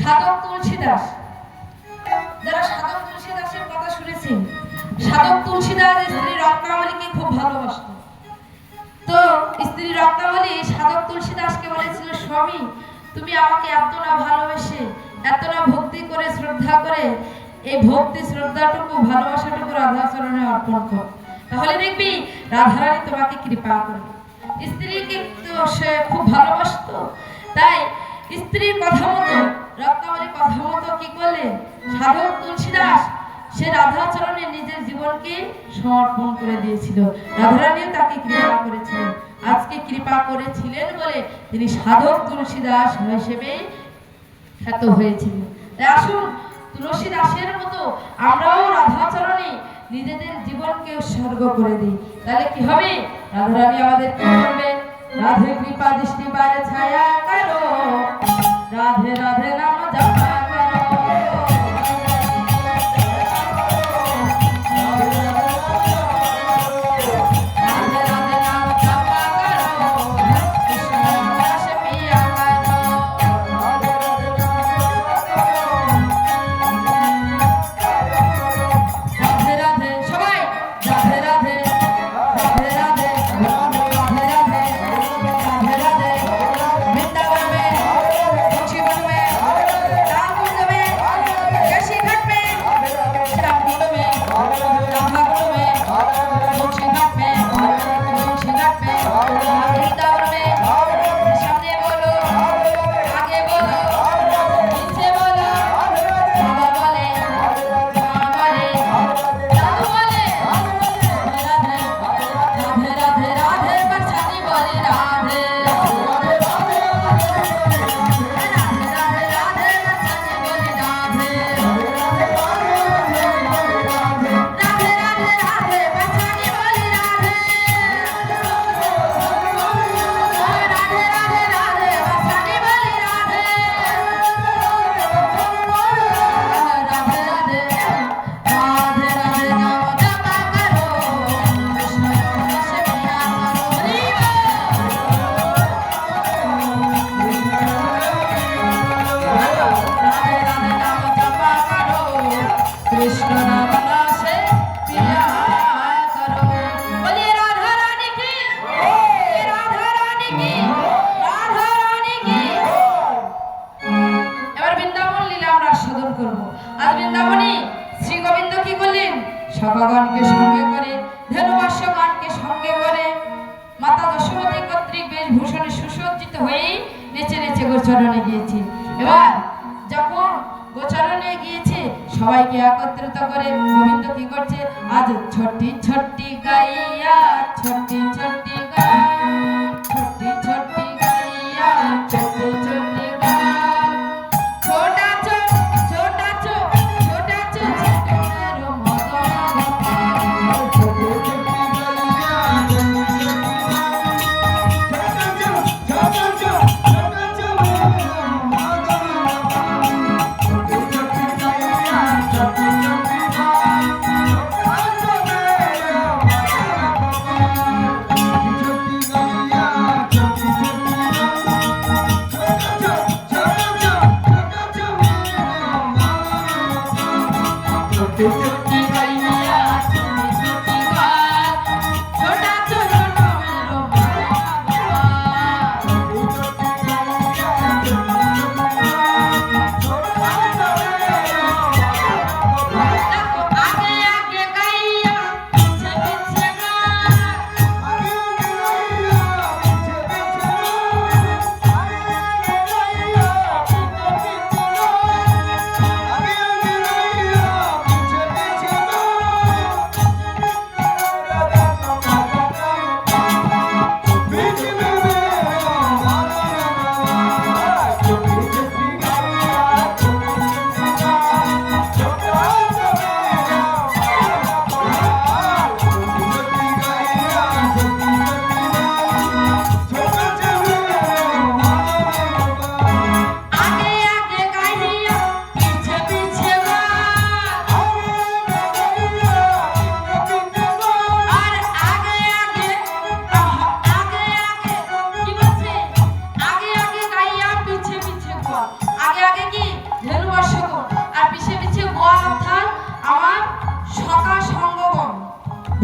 সাধক তুলসীদাস। যারা সাধক তুলসীদাসের কথা শুনেছেন, সাধক তুলসীদাস স্ত্রী রত্নাবলীকে খুব ভালোবাসত। তো স্ত্রী রত্নাবলী সাধক তুলসীদাসকে বলেছিল, স্বামী, তুমি আমাকে এত না ভালোবেসে এত না ভক্তি করে, শ্রদ্ধা করে, এই ভক্তি, শ্রদ্ধাটুকু, ভালোবাসাটুকু রাধাচরণে অর্পণ কর। তাহলে দেখবি রাধারানী তোমাকে কৃপা করবে। স্ত্রীকে তো সে খুব ভালোবাসত। তাই স্ত্রীর কথা মতো রত্নাবলীর কথা মতো কি করলেন? সাধক তুলসীদাস, সে রাধাচরণে নিজের জীবনকে সমর্পণ করে দিয়েছিল। রাধারানীও তাকে কৃপা করেছিলেন। আজকে কৃপা করেছিলেন বলে তিনি সাধক তুলসীদাস হিসেবে খ্যাত হয়েছিলেন। আসুন তুলসী দাসের মতো আমরাও রাধাচরণে নিজেদের জীবনকে উৎসর্গ করে দিই। তাহলে কি হবে? রাধারানী আমাদের কি করবে রাধে কৃপা, দৃষ্টি পারে ছায়া সবাইকে একত্রিত করে গোবিন্দ কি করছে? আজ ছোট্টি ছোট্টি গাইয়া ছোট্টি ছোটি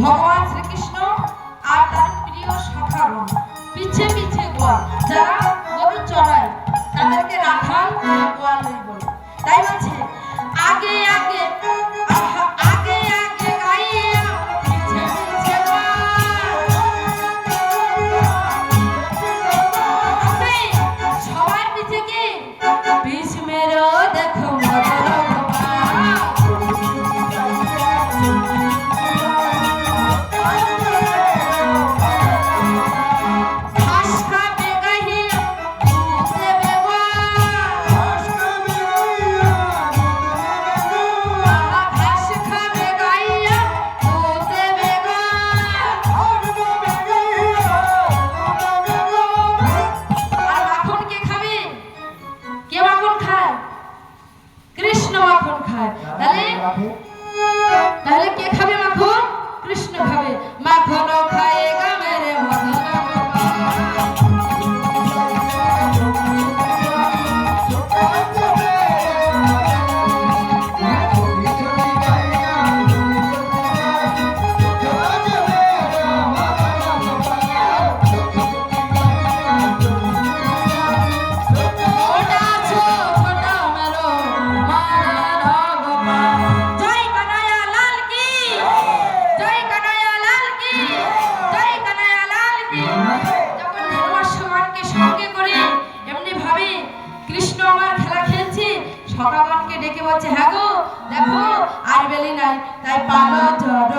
ভগবান শ্রীকৃষ্ণ আর তার প্রিয় শাখাগণ পিছে পিছে গোয়া। যারা গরু চড়ায়, তাদেরকে রাখাল গোয়াল বলে তাই বলছে আর বেলি নাই তাই পালো জড়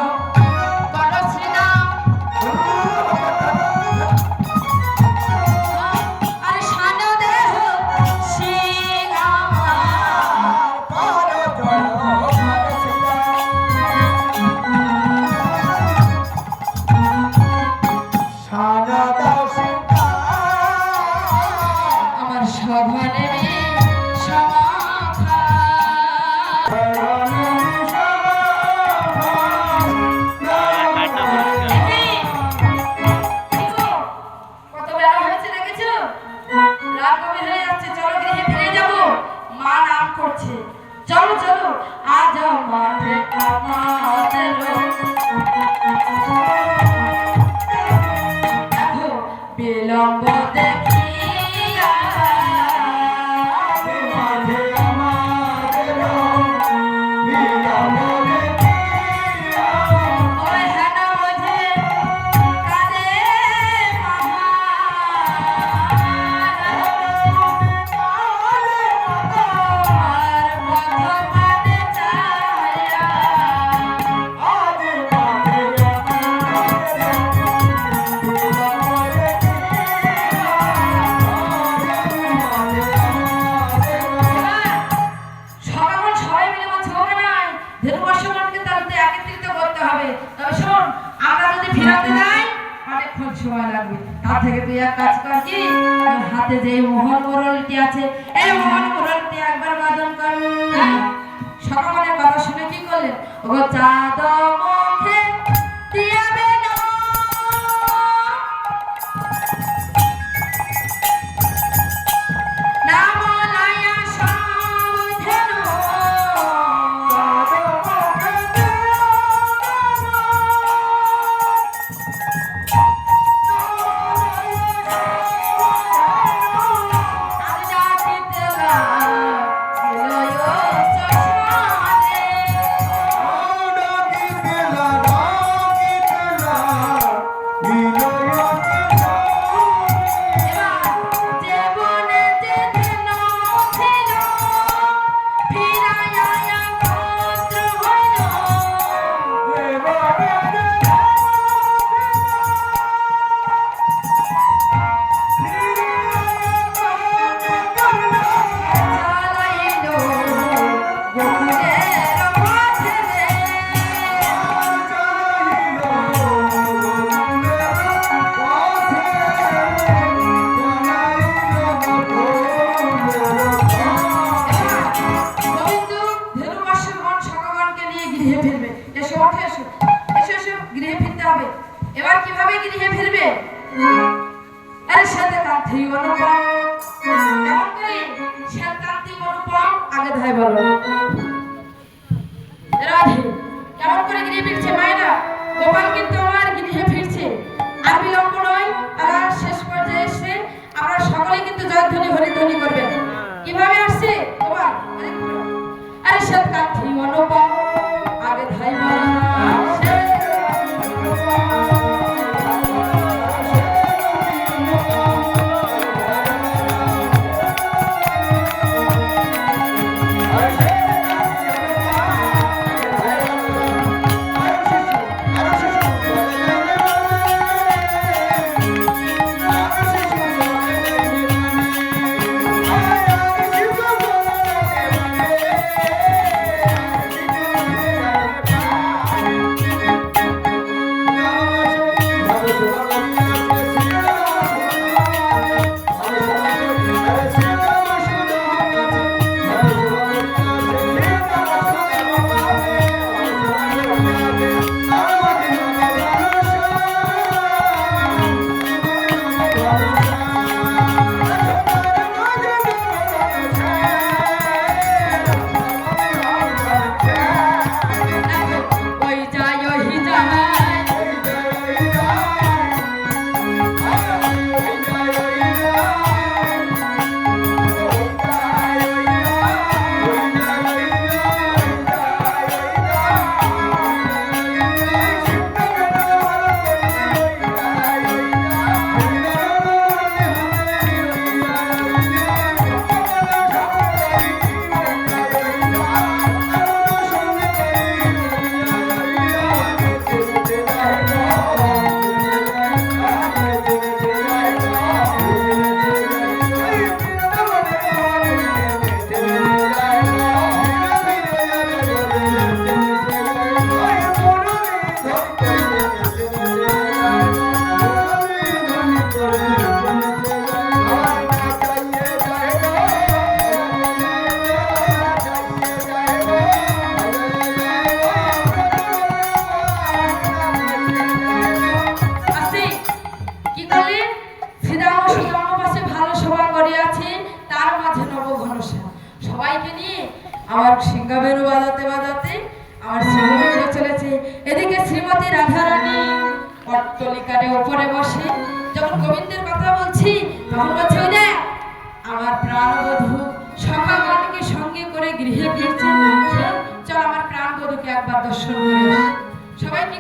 সবাই কি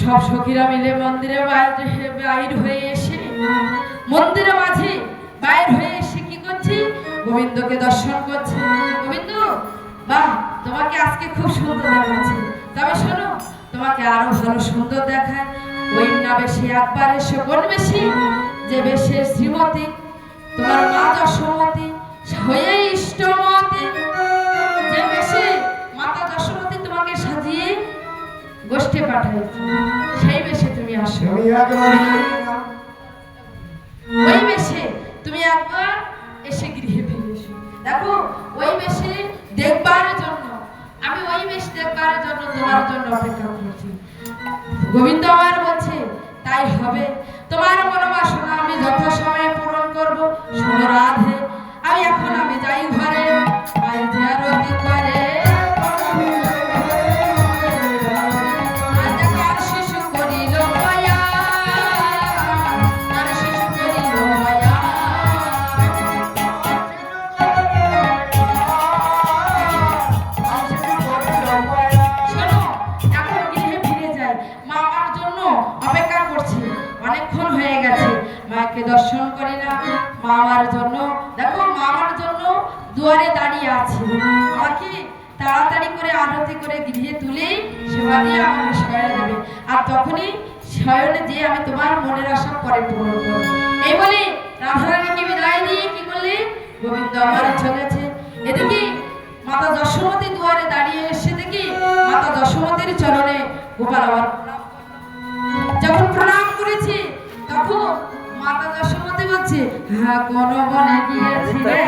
সব সখীরা মিলে মন্দিরে বাইরে হয়ে এসে, মন্দিরের মাঝে বাইর হয়ে এসে কি করছি? গোবিন্দকে দর্শন করছে। গোবিন্দ, বাহ, তোমাকে আজকে খুব সুন্দর দেখাচ্ছে। তবে শোনো, তোমাকে আরও ভালো সুন্দর দেখায়। ওই না বেশি একবার এসে বেশি? যে বেশে শ্রীমতী, তোমার মা যশোমতী তুমি আসো দাঁড়িয়ে আছে। আমাকে তাড়াতাড়ি করে আরতি করে গৃহে তুলে সেবা দিয়ে আমাকে শয়নে দেবে। আর তখনই শয়নে যে আমি তোমার মনের আশা পরে পূরণ করব। এই বলে রাধারানীকে বিদায় দিয়ে কি করলে? গোবিন্দ আমার চলেছে এদিকে মাতা যশোমতী দুয়ারে দাঁড়িয়ে এসে দেখি মাতা যশোমতীর চরণে গোপাল করল। যখন প্রণাম করেছে তখন মাতা যশোমতী বলছে হ্যাঁ কোন বনে গিয়েছিলে?